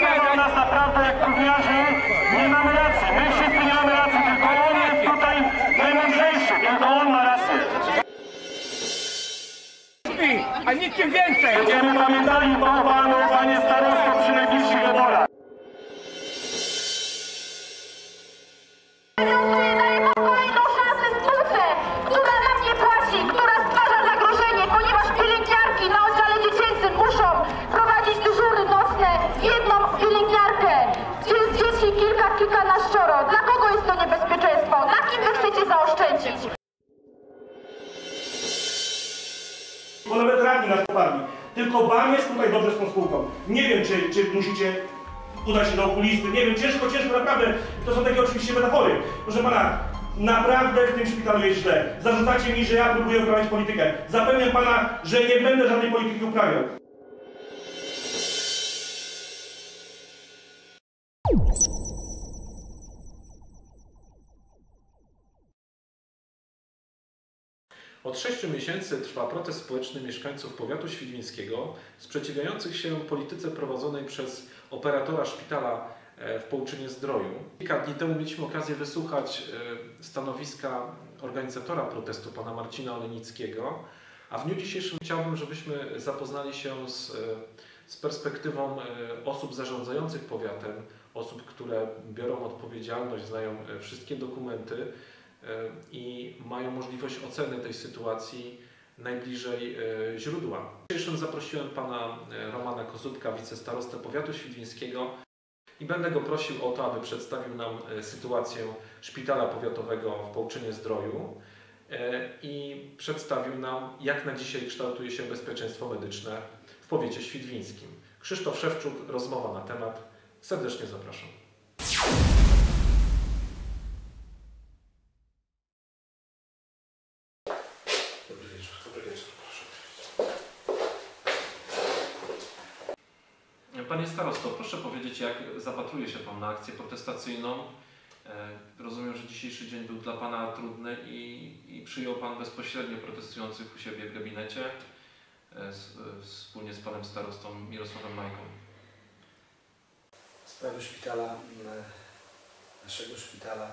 traktował nas naprawdę jak gówniarzy, nie mamy racji. My wszyscy nie mamy racji, tylko on jest tutaj najmądrzejszy, tylko on ma rację. a niczym więcej. Będziemy pamiętali to panu, panie starosto, przy najbliższych wyborach. Jest to niebezpieczeństwo? Na kim wy chcecie zaoszczędzić? Radni nas poparli. Tylko wam jest tutaj dobrze z tą spółką. Nie wiem, czy, czy musicie udać się do okulisty. Nie wiem, ciężko, ciężko, naprawdę. To są takie oczywiście metafory. Proszę pana, naprawdę w tym szpitalu jest źle. Zarzucacie mi, że ja próbuję uprawiać politykę. Zapewniam pana, że nie będę żadnej polityki uprawiał. Od 6 miesięcy trwa protest społeczny mieszkańców powiatu świdwińskiego sprzeciwiających się polityce prowadzonej przez operatora szpitala e, w Połczynie Zdroju. Kilka dni temu mieliśmy okazję wysłuchać e, stanowiska organizatora protestu, pana Marcina Olenickiego, a w dniu dzisiejszym chciałbym, żebyśmy zapoznali się z, e, z perspektywą osób zarządzających powiatem, osób, które biorą odpowiedzialność, znają wszystkie dokumenty, i mają możliwość oceny tej sytuacji najbliżej e, źródła. Dzisiejszym zaprosiłem pana e, Romana Kozubka, wicestarostę powiatu świdwińskiego i będę go prosił o to, aby przedstawił nam e, sytuację szpitala powiatowego w Połczynie Zdroju i przedstawił nam, jak na dzisiaj kształtuje się bezpieczeństwo medyczne w powiecie świdwińskim. Krzysztof Szewczuk, rozmowa na temat. Serdecznie zapraszam. Panie starosto, proszę powiedzieć, jak zapatruje się Pan na akcję protestacyjną? E, Rozumiem, że dzisiejszy dzień był dla Pana trudny i, i przyjął Pan bezpośrednio protestujących u siebie w gabinecie e, z, e, wspólnie z Panem starostą Mirosławem Majką. Sprawy szpitala, mm, naszego szpitala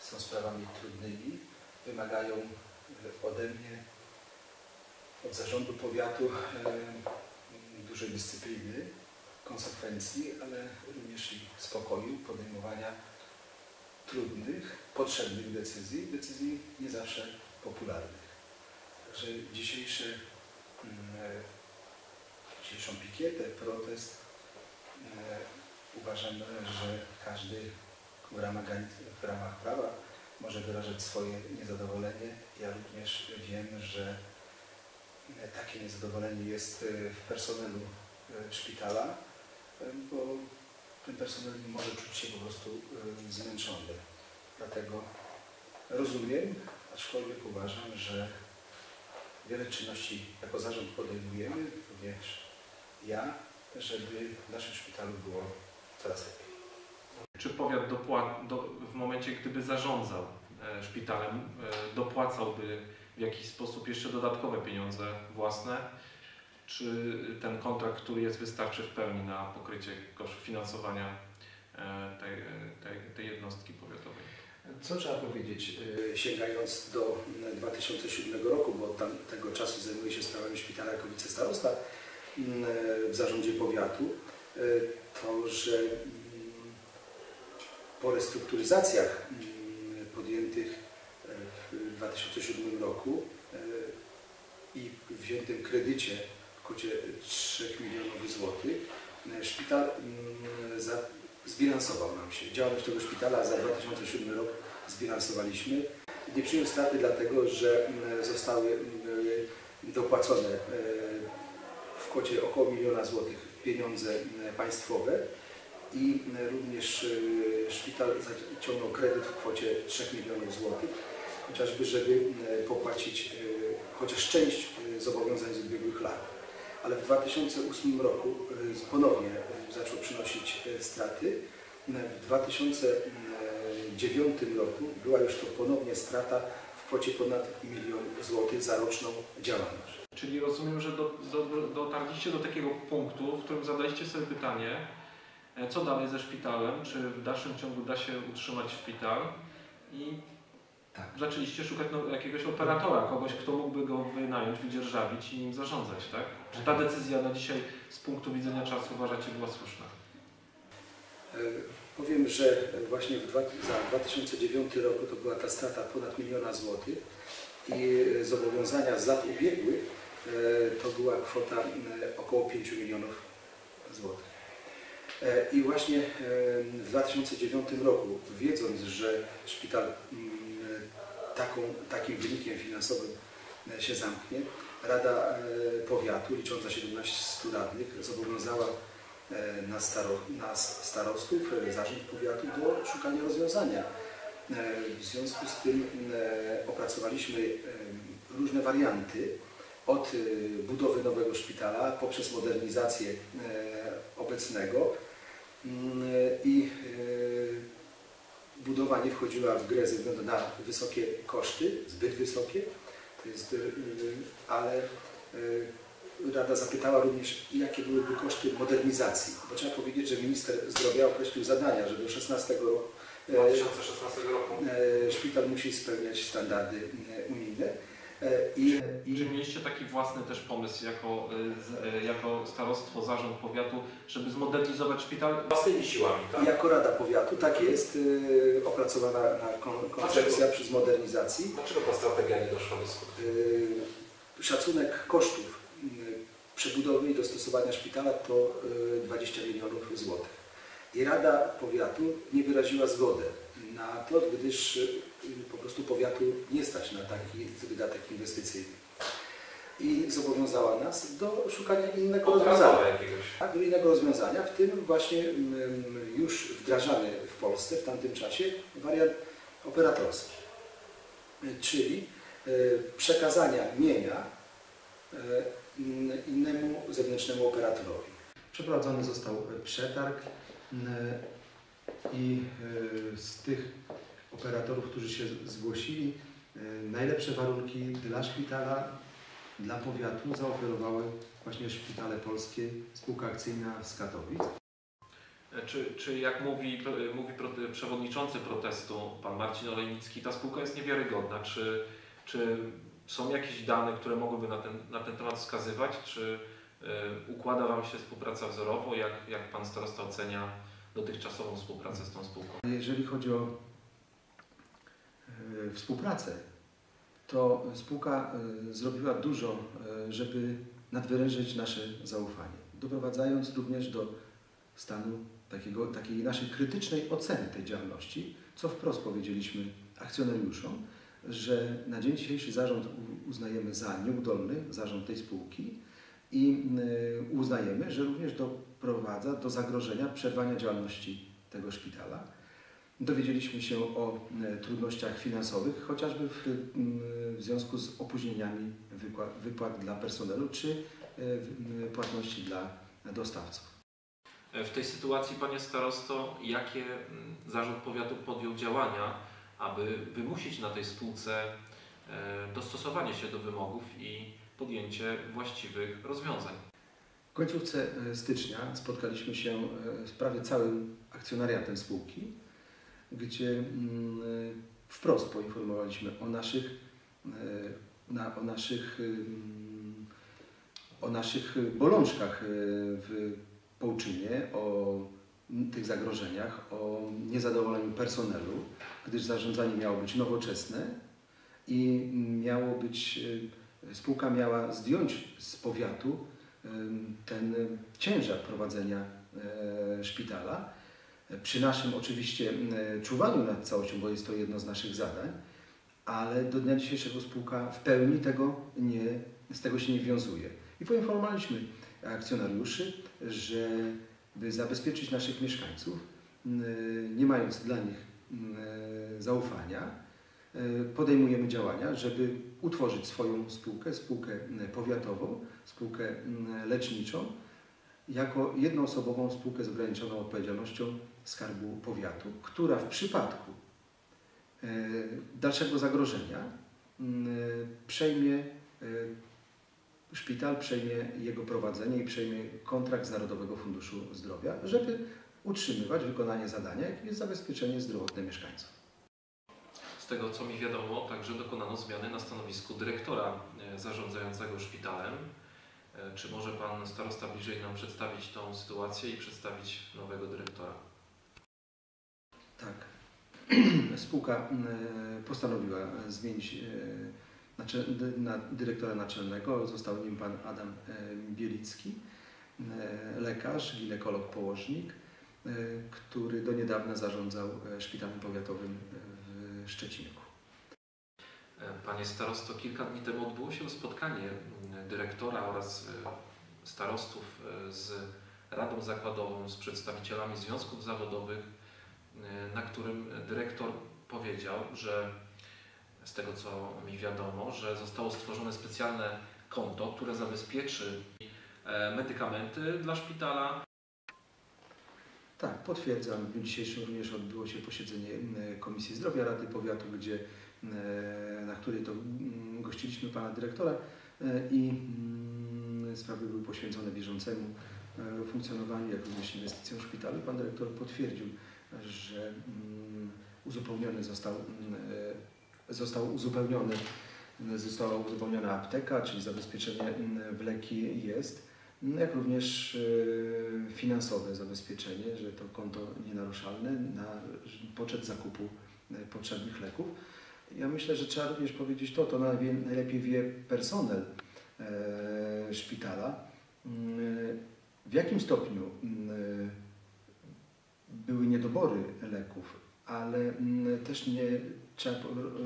są sprawami trudnymi. Wymagają e, ode mnie, od zarządu powiatu e, dużej dyscypliny, konsekwencji, ale również i spokoju, podejmowania trudnych, potrzebnych decyzji, decyzji nie zawsze popularnych. Także dzisiejszy, mm, e, dzisiejszą pikietę, protest e, uważam, że każdy w ramach, w ramach prawa może wyrażać swoje niezadowolenie. Ja również wiem, że e, takie niezadowolenie jest w personelu szpitala, bo ten personel może czuć się po prostu zmęczony. Dlatego rozumiem, aczkolwiek uważam, że wiele czynności jako zarząd podejmujemy, również ja, żeby w naszym szpitalu było coraz lepiej. Czy powiat dopła- do, w momencie, gdyby zarządzał e, szpitalem, e, dopłacałby w jakiś sposób jeszcze dodatkowe pieniądze własne? Czy ten kontrakt, który jest, wystarczy w pełni na pokrycie kosztów finansowania e, tej, tej, tej jednostki powiatowej? Co trzeba powiedzieć, e, sięgając do mm, 2007 roku, bo tam tego czasu zajmuję się sprawami szpitala jako wicestarosta mm, w zarządzie powiatu, e, to, że mm, po restrukturyzacjach mm, podjętych e, w 2007 roku e, i wziętym kredycie kwocie 3 milionów złotych, e, szpital mm, za, zbilansował nam się. Działalność tego szpitala za 2007 rok zbilansowaliśmy. Nie przyjął straty dlatego, że mm, zostały mm, dopłacone e, w kwocie około miliona złotych pieniądze państwowe i również e, szpital zaciągnął kredyt w kwocie 3 milionów złotych, chociażby żeby popłacić e, chociaż część e, zobowiązań z ubiegłych lat. Ale w 2008 roku e, ponownie e, zaczął przynosić e, straty. W 2009 roku była już to ponownie strata w kwocie ponad milion złotych za roczną działalność. Czyli rozumiem, że do, do, dotarliście do takiego punktu, w którym zadaliście sobie pytanie, E, Co dalej ze szpitalem? Czy w dalszym ciągu da się utrzymać szpital? I Tak. zaczęliście szukać no, jakiegoś operatora, kogoś, kto mógłby go wynająć, wydzierżawić i nim zarządzać, tak? Czy ta decyzja na dzisiaj z punktu widzenia czasu uważacie była słuszna? E, Powiem, że właśnie w dwa, za 2009 roku to była ta strata ponad miliona złotych i zobowiązania z lat ubiegłych e, to była kwota e, około 5 milionów złotych. I właśnie w 2009 roku, wiedząc, że szpital mm, taką, takim wynikiem finansowym e, się zamknie, Rada e, Powiatu, licząca 17 radnych, zobowiązała e, nas, staro, nas starostów, zarząd powiatu do szukania rozwiązania. W związku z tym opracowaliśmy różne warianty od budowy nowego szpitala poprzez modernizację obecnego Mm, i budowa nie wchodziła w grę ze względu na wysokie koszty, zbyt wysokie, jest, e, ale e, Rada zapytała również, jakie byłyby koszty modernizacji, bo trzeba powiedzieć, że minister zdrowia określił zadania, że do 16 roku e, 2016 roku. e, szpital musi spełniać standardy e, unijne i, i Czy mieliście taki własny też pomysł jako, y, z- y, jako starostwo, zarząd powiatu, żeby zmodernizować szpital własnymi siłami, tak? jako Rada Powiatu, tak jest, e, opracowana na kon, koncepcja przy modernizacji. Dlaczego ta strategia nie doszła do skutku? E, Szacunek kosztów m, przebudowy i dostosowania szpitala to e, 20 milionów złotych. I Rada Powiatu nie wyraziła zgody na to, gdyż e, po prostu powiatu nie stać na taki wydatek inwestycyjny. I zobowiązała nas do szukania innego rozwiązania. Tak, do innego rozwiązania, w tym właśnie mm, już wdrażany w Polsce w tamtym czasie wariant operatorski, czyli e, przekazania mienia e, in- innemu zewnętrznemu operatorowi. Przeprowadzony został przetarg mm, i e, z tych operatorów, którzy się zgłosili, e, najlepsze warunki dla szpitala, dla powiatu zaoferowały właśnie Szpitale Polskie, spółka akcyjna z Katowic. E, Czy, czy jak mówi, y, mówi przewodniczący protestu, pan Marcin Olejnicki, ta spółka jest niewiarygodna? Czy, czy są jakieś dane, które mogłyby na ten, na ten temat wskazywać? Czy y, układa Wam się współpraca wzorowo? Jak, jak Pan starosta ocenia dotychczasową współpracę z tą spółką? Jeżeli chodzi o e, współpracę, to spółka e, zrobiła dużo, e, żeby nadwyrężyć nasze zaufanie, doprowadzając również do stanu takiego, takiej naszej krytycznej oceny tej działalności, co wprost powiedzieliśmy akcjonariuszom, że na dzień dzisiejszy zarząd uznajemy za nieudolny, zarząd tej spółki i e, uznajemy, że również doprowadza do zagrożenia przerwania działalności tego szpitala. Dowiedzieliśmy się o e, trudnościach finansowych, chociażby w, w związku z opóźnieniami wykła- wypłat dla personelu czy e, płatności dla dostawców. W tej sytuacji, Panie Starosto, jakie Zarząd Powiatu podjął działania, aby wymusić na tej spółce e, dostosowanie się do wymogów i podjęcie właściwych rozwiązań? W końcówce stycznia spotkaliśmy się z prawie całym akcjonariatem spółki, gdzie mm, wprost poinformowaliśmy o naszych, e, o naszych, ym, o naszych bolączkach e, w Połczynie, o tych zagrożeniach, o niezadowoleniu personelu, gdyż zarządzanie miało być nowoczesne i miało być, e, spółka miała zdjąć z powiatu ten ciężar prowadzenia szpitala. Przy naszym oczywiście m, czuwaniu nad całością, bo jest to jedno z naszych zadań, ale do dnia dzisiejszego spółka w pełni tego nie, z tego się nie wiązuje. I poinformowaliśmy akcjonariuszy, że by zabezpieczyć naszych mieszkańców, m, nie mając dla nich m, zaufania, e, podejmujemy działania, żeby utworzyć swoją spółkę, spółkę powiatową, spółkę leczniczą, jako jednoosobową spółkę z ograniczoną odpowiedzialnością Skarbu Powiatu, która w przypadku e, dalszego zagrożenia przejmie e, szpital, przejmie jego prowadzenie i przejmie kontrakt z Narodowego Funduszu Zdrowia, żeby utrzymywać wykonanie zadania, jakim jest zabezpieczenie zdrowotne mieszkańców. Z tego co mi wiadomo, także dokonano zmiany na stanowisku dyrektora e, zarządzającego szpitalem. Czy może Pan starosta bliżej nam przedstawić tą sytuację i przedstawić nowego dyrektora? Tak. Spółka e, postanowiła zmienić e, dy- na dyrektora naczelnego. Został nim pan Adam e, Bielicki, e, lekarz, ginekolog, położnik, e, który do niedawna zarządzał e, szpitalem powiatowym w Szczecinku. E, Panie starosto, kilka dni temu odbyło się spotkanie m, dyrektora oraz e, starostów e, z Radą Zakładową, z przedstawicielami związków zawodowych, e, na którym dyrektor powiedział, że z tego co mi wiadomo, że zostało stworzone specjalne konto, które zabezpieczy e, medykamenty dla szpitala. Tak, potwierdzam. W dniu dzisiejszym również odbyło się posiedzenie Komisji Zdrowia Rady Powiatu, gdzie, e, na której to gościliśmy pana dyrektora e, i sprawy były poświęcone bieżącemu e, funkcjonowaniu, jak również inwestycjom w szpitalu. Pan dyrektor potwierdził, że mm, uzupełniony został, mm, e, został uzupełniony, została uzupełniona apteka, czyli zabezpieczenie mm, w leki jest. Jak również e, finansowe zabezpieczenie, że to konto nienaruszalne na poczet zakupu e, potrzebnych leków. Ja myślę, że trzeba również powiedzieć to, to najlepiej wie personel szpitala, w jakim stopniu były niedobory leków, ale mm, też nie trzeba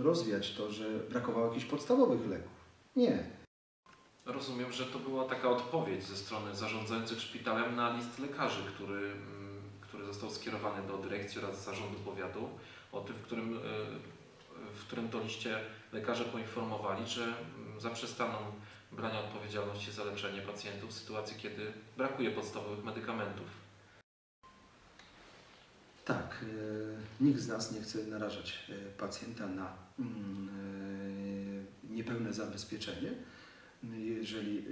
rozwiać to, że brakowało jakichś podstawowych leków. Nie. Rozumiem, że to była taka odpowiedź ze strony zarządzających szpitalem na list lekarzy, który, mm, który został skierowany do dyrekcji oraz zarządu powiatu, o tym, w którym, e, w którym to liście lekarze poinformowali, że mm, zaprzestaną brania odpowiedzialności za leczenie pacjentów w sytuacji, kiedy brakuje podstawowych medykamentów. Tak, e, nikt z nas nie chce narażać e, pacjenta na mm, e, niepełne zabezpieczenie. Jeżeli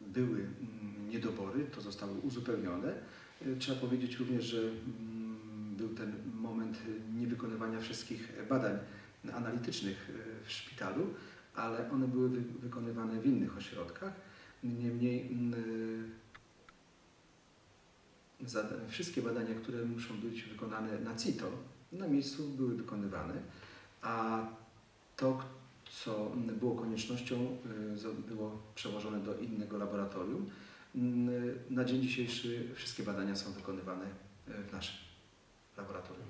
były mm, niedobory, to zostały uzupełnione. Trzeba powiedzieć również, że mm, był ten moment niewykonywania wszystkich badań analitycznych w szpitalu, ale one były wy- wykonywane w innych ośrodkach. Niemniej wszystkie badania, które muszą być wykonane na CITO, na miejscu były wykonywane, a to, co było koniecznością, y, było przełożone do innego laboratorium. Na dzień dzisiejszy wszystkie badania są wykonywane y, w naszym laboratorium.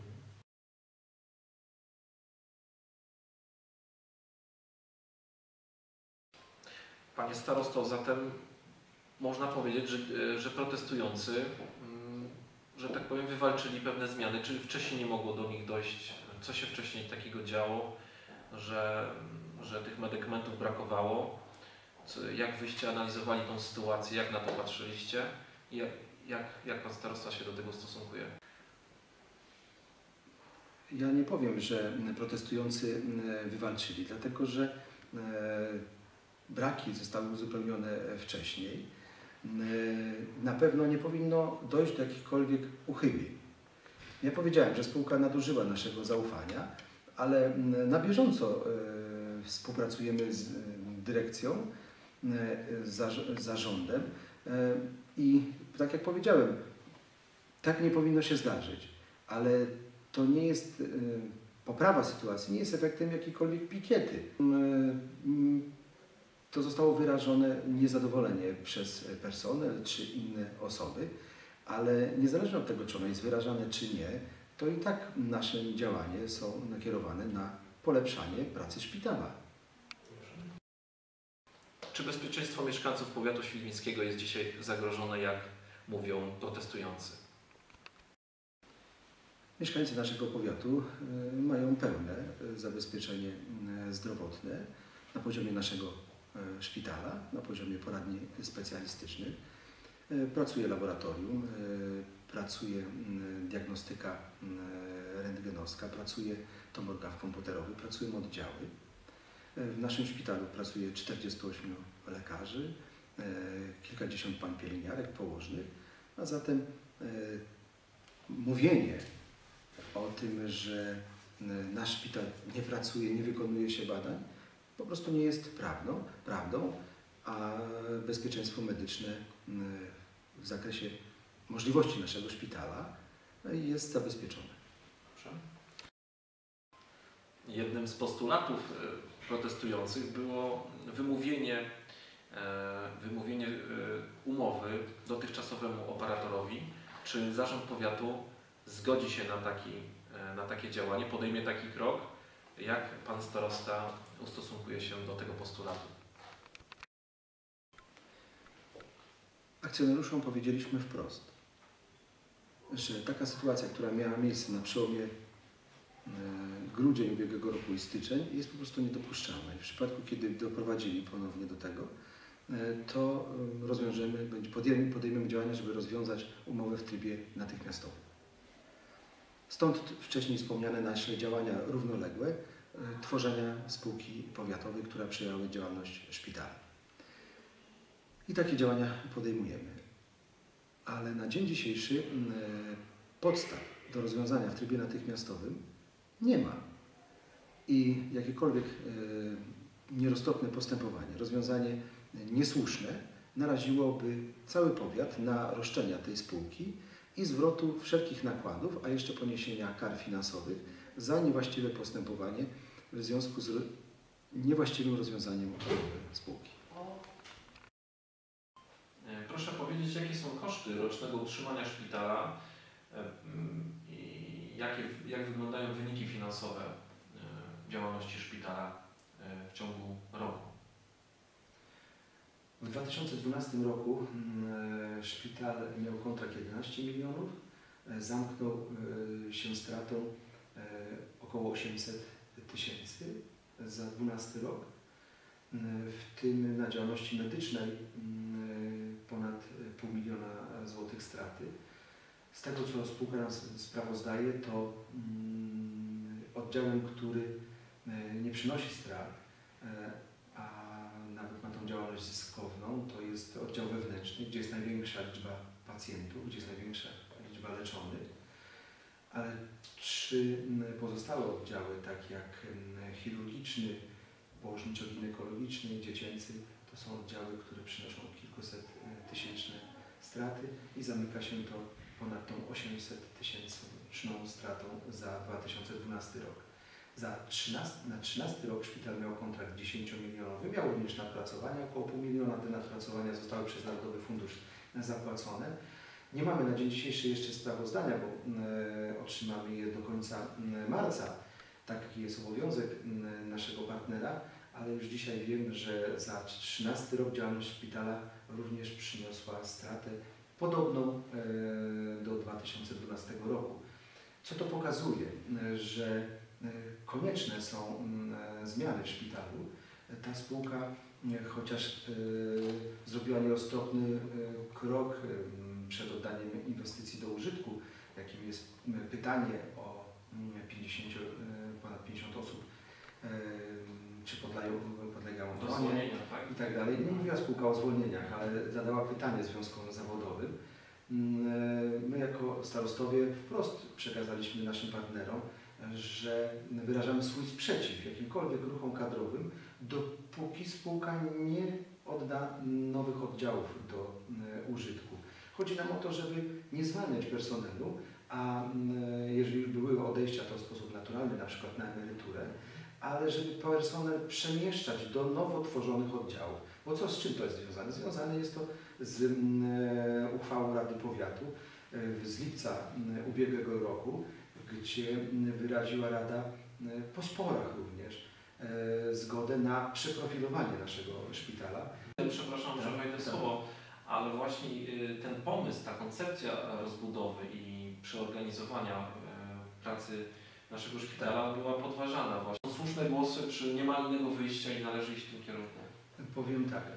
Panie starosto, zatem można powiedzieć, że, e, że protestujący, że tak powiem, wywalczyli pewne zmiany, czyli wcześniej nie mogło do nich dojść. Co się wcześniej takiego działo, że, że tych medykamentów brakowało? Jak wyście analizowali tą sytuację, jak na to patrzyliście i jak, jak, jak pan starosta się do tego stosunkuje? Ja nie powiem, że protestujący e, wywalczyli, dlatego że e, braki zostały uzupełnione wcześniej. E, Na pewno nie powinno dojść do jakichkolwiek uchybień. Ja powiedziałem, że spółka nadużyła naszego zaufania, ale na bieżąco e, współpracujemy z e, dyrekcją, e, z z zarządem e, i tak jak powiedziałem, tak nie powinno się zdarzyć, ale to nie jest, e, poprawa sytuacji nie jest efektem jakiejkolwiek pikiety. To zostało wyrażone niezadowolenie przez personel czy inne osoby, ale niezależnie od tego, czy ono jest wyrażane czy nie, to i tak nasze działania są nakierowane na polepszanie pracy szpitala. Czy bezpieczeństwo mieszkańców powiatu świdnickiego jest dzisiaj zagrożone, jak mówią protestujący? Mieszkańcy naszego powiatu y, mają pełne y, zabezpieczenie y, zdrowotne na poziomie naszego szpitala, na poziomie poradni specjalistycznych. Y, Pracuje laboratorium, y, pracuje diagnostyka rentgenowska, pracuje tomograf komputerowy, pracują oddziały. W naszym szpitalu pracuje 48 lekarzy, kilkadziesiąt pań pielęgniarek, położnych, a zatem mówienie o tym, że nasz szpital nie pracuje, nie wykonuje się badań, po prostu nie jest prawdą, prawdą a bezpieczeństwo medyczne y, w zakresie możliwości naszego szpitala y, jest zabezpieczone. Proszę. Jednym z postulatów e, protestujących było wymówienie, e, wymówienie e, umowy dotychczasowemu operatorowi, czy zarząd powiatu zgodzi się na, taki, na takie działanie, podejmie taki krok. Jak pan starosta ustosunkuje się do tego postulatu? Akcjonariuszom powiedzieliśmy wprost, że taka sytuacja, która miała miejsce na przełomie e, grudzień ubiegłego roku i styczeń jest po prostu niedopuszczalna. I w przypadku, kiedy doprowadzili ponownie do tego, e, to rozwiążemy, podejmiemy działania, żeby rozwiązać umowę w trybie natychmiastowym. Stąd wcześniej wspomniane nasze działania równoległe, e, tworzenia spółki powiatowej, która przejęła działalność szpitala. I takie działania podejmujemy. Ale na dzień dzisiejszy e, podstaw do rozwiązania w trybie natychmiastowym nie ma. I jakiekolwiek e, nieroztropne postępowanie, rozwiązanie niesłuszne naraziłoby cały powiat na roszczenia tej spółki i zwrotu wszelkich nakładów, a jeszcze poniesienia kar finansowych za niewłaściwe postępowanie w związku z niewłaściwym rozwiązaniem spółki. E, Proszę powiedzieć, jakie są koszty rocznego utrzymania szpitala e, mm, i jakie, jak wyglądają wyniki finansowe e, działalności szpitala w ciągu roku? W 2012 roku mm, e, szpital miał kontrakt 11 milionów, e, zamknął e, się stratą około 800 tysięcy za 12 rok. Mm, W tym na działalności medycznej mm, ponad pół miliona złotych straty. Z tego co spółka nam sprawozdaje, to oddziałem, który nie przynosi strat, e, a nawet ma tą działalność zyskowną, to jest oddział wewnętrzny, gdzie jest największa liczba pacjentów, gdzie jest największa liczba leczonych. Ale mm, pozostałe oddziały, takie jak chirurgiczny, położniczo-ginekologiczny, dziecięcy, to są oddziały, które przynoszą kilkuset e, tysięczne straty i zamyka się to ponad tą 800 tysięczną stratą za 2012 rok. Za 13, na 13 rok szpital miał kontrakt 10-milionowy, miał również nadpracowania, około pół miliona te nadpracowania zostały przez Narodowy Fundusz zapłacone. Nie mamy na dzień dzisiejszy jeszcze sprawozdania, bo e, otrzymamy je do końca m, marca. Taki jest obowiązek m, naszego partnera, ale już dzisiaj wiem, że za 13 rok działalność szpitala również przyniosła stratę podobną do 2012 roku. Co to pokazuje? Że konieczne są mm, e, zmiany w szpitalu. Ta spółka, e, chociaż e, zrobiła nieroztropny krok przed oddaniem inwestycji do użytku, jakim jest pytanie o mm, 50, e, ponad 50 osób, czy podlegają, podlegają zwolnienia, tak? i tak dalej. Nie mówiła spółka o zwolnieniach, ale zadała pytanie związkom zawodowym. Mm, e, My jako starostowie wprost przekazaliśmy naszym partnerom, że wyrażamy swój sprzeciw jakimkolwiek ruchom kadrowym, dopóki spółka nie odda nowych oddziałów do e, użytku. Chodzi nam o to, żeby nie zwalniać personelu, a jeżeli już były odejścia, to w sposób naturalny, na przykład na emeryturę, ale żeby personel przemieszczać do nowo tworzonych oddziałów. Bo co z czym to jest związane? Związane jest to z e, uchwałą Rady Powiatu e, z lipca ubiegłego roku, gdzie mm, wyraziła Rada e, po sporach również e, zgodę na przeprofilowanie naszego szpitala. Przepraszam, że wejdę w słowo, ale właśnie y, ten pomysł, ta koncepcja rozbudowy i przeorganizowania y, pracy naszego szpitala była podważana. Właśnie są słuszne głosy, czy nie ma innego wyjścia i należy iść w tym kierunku. Powiem tak, e,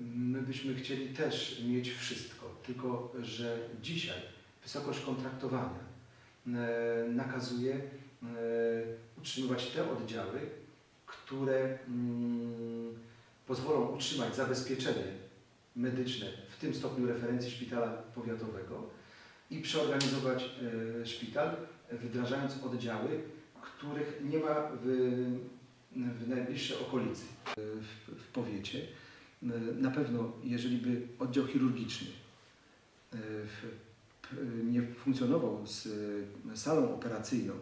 my byśmy chcieli też mieć wszystko, tylko że dzisiaj wysokość kontraktowania e, nakazuje e, utrzymywać te oddziały, które mm, pozwolą utrzymać zabezpieczenie medyczne w tym stopniu referencji szpitala powiatowego i przeorganizować e, szpital, wdrażając oddziały, których nie ma w, w najbliższej okolicy. E, W, w powiecie e, na pewno, jeżeli by oddział chirurgiczny e, w, nie funkcjonował z e, salą operacyjną,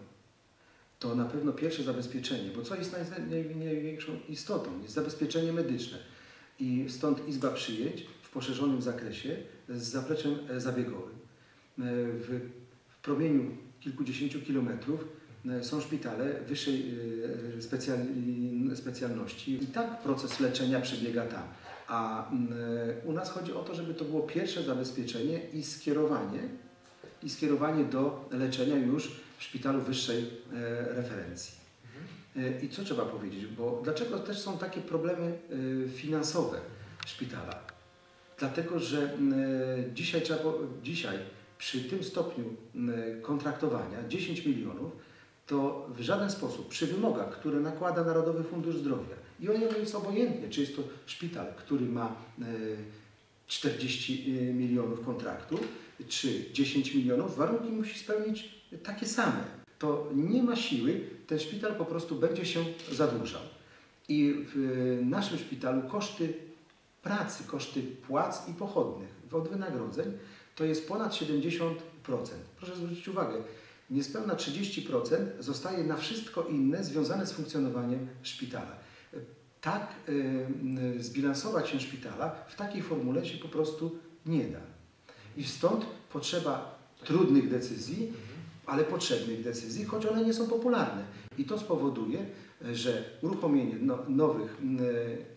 to na pewno pierwsze zabezpieczenie, bo co jest naj, naj, największą istotą, jest zabezpieczenie medyczne. I stąd Izba Przyjęć w poszerzonym zakresie z zapleczem e, zabiegowym. E, W, w promieniu kilkudziesięciu kilometrów e, są szpitale wyższej specjalności i tak proces leczenia przebiega tam. A mm, u nas chodzi o to, żeby to było pierwsze zabezpieczenie i skierowanie, i skierowanie do leczenia już w szpitalu wyższej e, referencji. E, I co trzeba powiedzieć? Bo dlaczego też są takie problemy e, finansowe szpitala? Dlatego, że m, e, dzisiaj, trzeba, dzisiaj przy tym stopniu m, kontraktowania 10 milionów, to w żaden sposób przy wymogach, które nakłada Narodowy Fundusz Zdrowia i o ile jest obojętnie, czy jest to szpital, który ma e, 40 milionów kontraktu, czy 10 milionów, warunki musi spełnić takie same. To nie ma siły, ten szpital po prostu będzie się zadłużał. I w naszym szpitalu koszty pracy, koszty płac i pochodnych od wynagrodzeń to jest ponad 70%. Proszę zwrócić uwagę, niespełna 30% zostaje na wszystko inne związane z funkcjonowaniem szpitala. Tak y, zbilansować się szpitala w takiej formule się po prostu nie da. I stąd potrzeba trudnych decyzji, ale potrzebnych decyzji, choć one nie są popularne. I to spowoduje, że uruchomienie no, nowych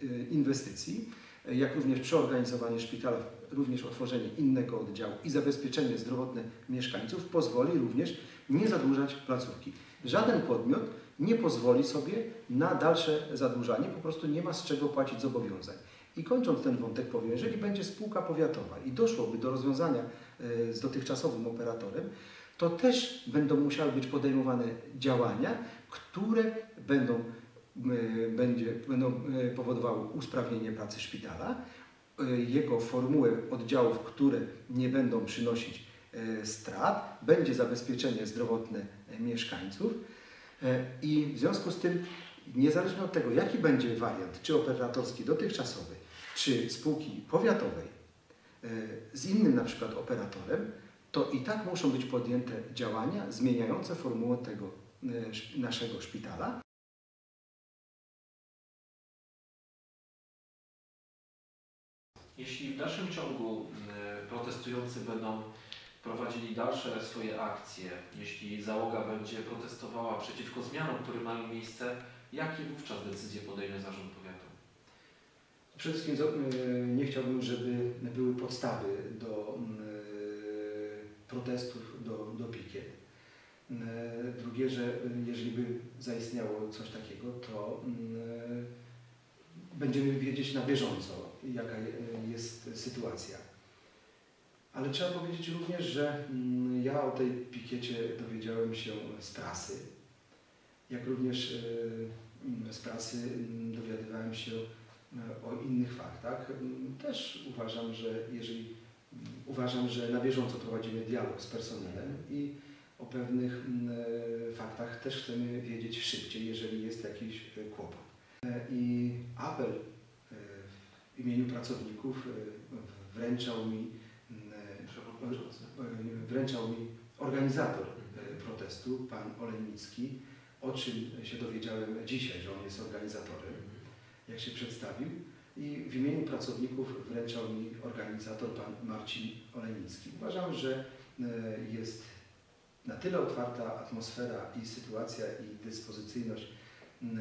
y, inwestycji, jak również przeorganizowanie szpitala, również otworzenie innego oddziału i zabezpieczenie zdrowotne mieszkańców pozwoli również nie zadłużać placówki. Żaden podmiot nie pozwoli sobie na dalsze zadłużanie, po prostu nie ma z czego płacić zobowiązań. I kończąc ten wątek powiem, jeżeli będzie spółka powiatowa i doszłoby do rozwiązania e, z dotychczasowym operatorem, to też będą musiały być podejmowane działania, które będą, e, będzie, będą e, powodowały usprawnienie pracy szpitala, jego formułę oddziałów, które nie będą przynosić strat, będzie zabezpieczenie zdrowotne e, mieszkańców e, i w związku z tym, niezależnie od tego, jaki będzie wariant, czy operatorski dotychczasowy, czy spółki powiatowej e, z innym na przykład operatorem, to i tak muszą być podjęte działania zmieniające formułę tego e, naszego szpitala. Jeśli w dalszym ciągu protestujący będą prowadzili dalsze swoje akcje, jeśli załoga będzie protestowała przeciwko zmianom, które mają miejsce, jakie wówczas decyzje podejmie zarząd powiatu? Przede wszystkim e, nie chciałbym, żeby były podstawy do mm, e, protestów, do, do pikiet. E, Drugie, że jeżeli by zaistniało coś takiego, to mm, będziemy wiedzieć na bieżąco, jaka je- jest sytuacja. Ale trzeba powiedzieć również, że mm, ja o tej pikiecie dowiedziałem się z prasy, jak również e, mm, z prasy mm, dowiadywałem się e, o innych faktach. Też uważam, że jeżeli uważam, że na bieżąco prowadzimy dialog z personelem i o pewnych e, faktach też chcemy wiedzieć szybciej, jeżeli jest jakiś kłopot. I apel w imieniu pracowników wręczał mi. Wręczał mi organizator e, protestu, pan Olenicki, o czym się dowiedziałem dzisiaj, że on jest organizatorem, jak się przedstawił. I w imieniu pracowników wręczał mi organizator pan Marcin Olenicki. Uważam, że e, jest na tyle otwarta atmosfera i sytuacja i dyspozycyjność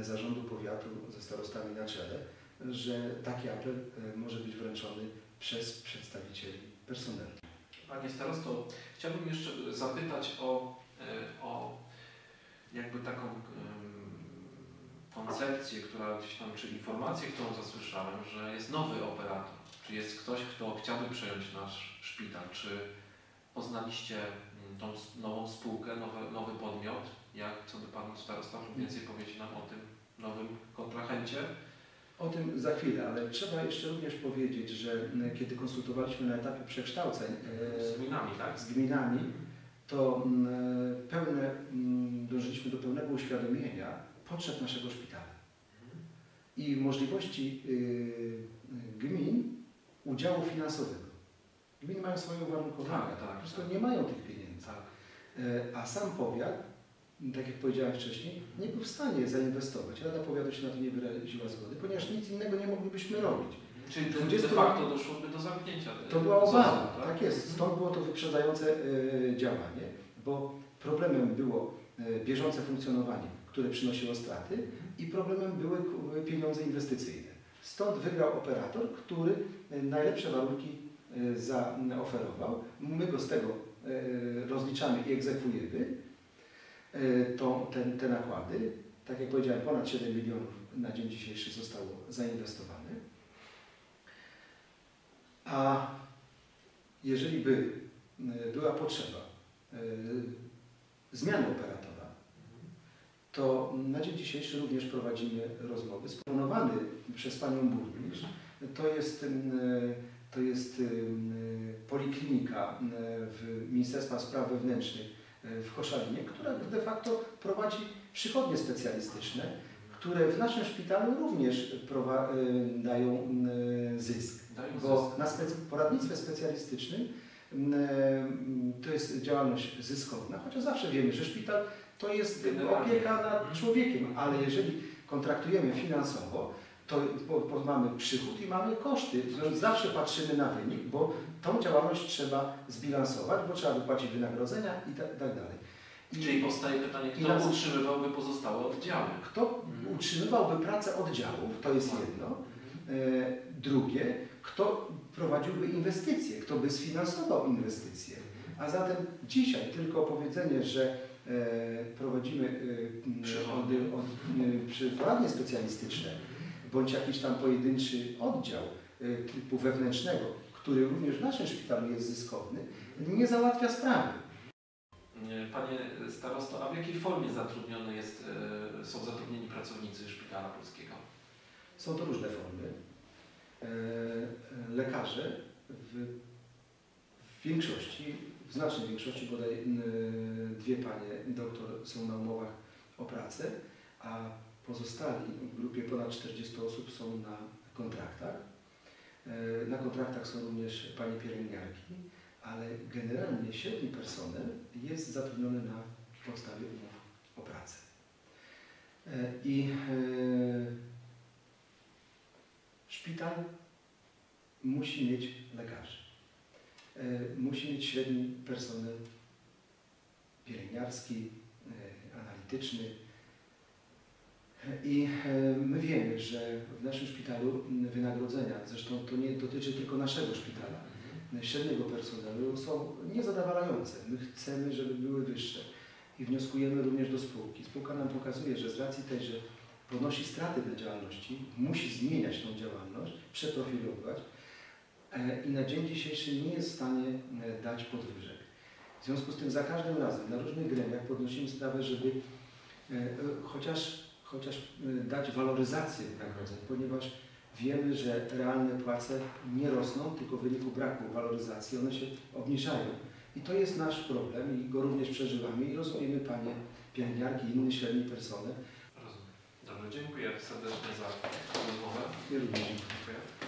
zarządu powiatu ze starostami na czele, że taki apel e, może być wręczony przez przedstawicieli personelu. Panie starosto, chciałbym jeszcze zapytać o, e, o jakby taką koncepcję, która gdzieś tam, czy informację, którą zasłyszałem, że jest nowy operator. Czy jest ktoś, kto chciałby przejąć nasz szpital? Czy poznaliście mm, tą nową spółkę, nowy, nowy podmiot? Jak, co by Pan starosta mógł więcej powiedzieć nam o tym nowym kontrahencie? O tym za chwilę, ale trzeba jeszcze również powiedzieć, że m, kiedy konsultowaliśmy na etapie przekształceń e, Z gminami, tak? z gminami, to m, pełne, m, dążyliśmy do pełnego uświadomienia potrzeb naszego szpitala i możliwości y, y, gmin udziału finansowego. Gminy mają swoje uwarunkowania, Tak, tak, po prostu tak. nie mają tych pieniędzy. Tak. E, A sam powiat, tak jak powiedziałem wcześniej, nie był w stanie zainwestować. Rada Powiatu się na to nie wyraziła zgody, ponieważ nic innego nie moglibyśmy robić. Czyli de 20 facto doszłoby do zamknięcia. To była obawa, ZOZ-u, tak jest. Stąd było to wyprzedzające e, działanie, bo problemem było e, bieżące funkcjonowanie, które przynosiło straty i problemem były pieniądze inwestycyjne. Stąd wygrał operator, który e, najlepsze warunki zaoferował. My go z tego rozliczamy i egzekwujemy e, tą, te, te nakłady. Tak jak powiedziałem, ponad 7 milionów na dzień dzisiejszy zostało zainwestowane. A jeżeli by e, była potrzeba e, zmiany operatora, to na dzień dzisiejszy również prowadzimy rozmowy. Splanowany przez Panią Burmistrz to jest, to jest poliklinika w Ministerstwa Spraw Wewnętrznych w Koszalinie, która de facto prowadzi przychodnie specjalistyczne, które w naszym szpitalu również e, dają m, zysk. Dają Bo na spec- poradnictwie specjalistycznym m, to jest działalność zyskowna, chociaż zawsze wiemy, że szpital to jest opieka nad człowiekiem, ale jeżeli kontraktujemy finansowo, to mamy przychód i mamy koszty. Zawsze patrzymy na wynik, bo tą działalność trzeba zbilansować, bo trzeba wypłacić wynagrodzenia i tak, tak dalej. I Czyli powstaje pytanie, kto nas- utrzymywałby pozostałe oddziały? kto utrzymywałby pracę oddziałów, to jest jedno. E, drugie, kto prowadziłby inwestycje, kto by sfinansował inwestycje. A zatem dzisiaj tylko powiedzenie, że e, prowadzimy e, od, od, specjalistyczne bądź jakiś tam pojedynczy oddział e, typu wewnętrznego, który również w naszym szpitalu jest zyskowny, nie załatwia sprawy. Panie starosto, a w jakiej formie zatrudnione jest, e, są zatrudnieni pracownicy Szpitala Polskiego? Są to różne formy. E, e, Lekarze w, większości, w znacznej większości, bodaj dwie panie doktor są na umowach o pracę, a pozostali w grupie ponad 40 osób są na kontraktach. E, Na kontraktach są również panie pielęgniarki, ale generalnie średni personel jest zatrudniony na podstawie umów o pracę. E, I e, Szpital musi mieć lekarzy. Musi mieć średni personel pielęgniarski, analityczny. I e, my wiemy, że w naszym szpitalu wynagrodzenia, zresztą to nie dotyczy tylko naszego szpitala, e, średniego personelu są niezadowalające. My chcemy, żeby były wyższe i wnioskujemy również do spółki. Spółka nam pokazuje, że z racji tej, że ponosi straty dla działalności, musi zmieniać tą działalność, przeprofilować e, i na dzień dzisiejszy nie jest w stanie e, dać podwyżek. W związku z tym za każdym razem na różnych gremiach podnosimy sprawę, żeby chociaż, chociaż e, dać waloryzację wynagrodzeń, ponieważ wiemy, że realne płace nie rosną, tylko w wyniku braku waloryzacji one się obniżają. I to jest nasz problem i go również przeżywamy i rozumiemy Panie pielęgniarki i inny średni personel. Rozumiem. Dobrze, dziękuję serdecznie za rozmowę. Ja również Dziękuję.